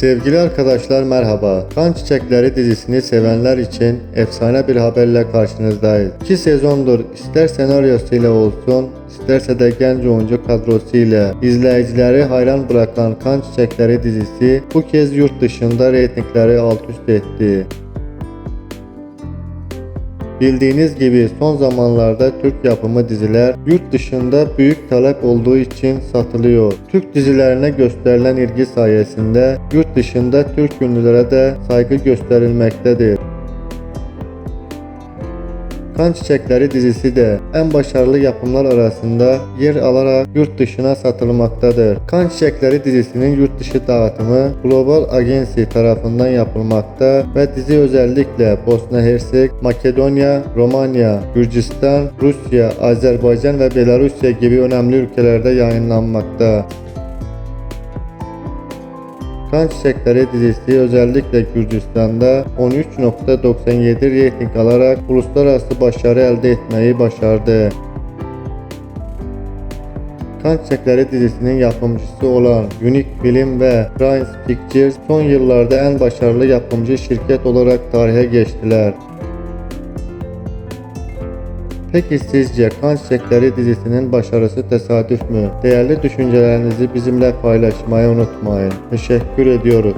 Sevgili arkadaşlar merhaba. Kan Çiçekleri dizisini sevenler için efsane bir haberle karşınızdayız. 2 sezondur ister senaryosuyla olsun, isterse de genç oyuncu kadrosuyla izleyicileri hayran bırakan Kan Çiçekleri dizisi bu kez yurt dışında reytingleri alt üst etti. Bildiğiniz gibi son zamanlarda Türk yapımı diziler yurt dışında büyük talep olduğu için satılıyor. Türk dizilerine gösterilen ilgi sayesinde yurt dışında Türk ünlülere de saygı gösterilmektedir. Kan Çiçekleri dizisi de en başarılı yapımlar arasında yer alarak yurt dışına satılmaktadır. Kan Çiçekleri dizisinin yurt dışı dağıtımı Global Agency tarafından yapılmakta ve dizi özellikle Bosna Hersek, Makedonya, Romanya, Gürcistan, Rusya, Azerbaycan ve Belarusya gibi önemli ülkelerde yayınlanmakta. Kan Çiçekleri dizisi özellikle Gürcistan'da 13.97 reyting alarak uluslararası başarı elde etmeyi başardı. Kan Çiçekleri dizisinin yapımcısı olan Unique Film ve Prince Pictures son yıllarda en başarılı yapımcı şirket olarak tarihe geçtiler. Peki sizce Kan Çiçekleri dizisinin başarısı tesadüf mü? Değerli düşüncelerinizi bizimle paylaşmayı unutmayın. Teşekkür ediyoruz.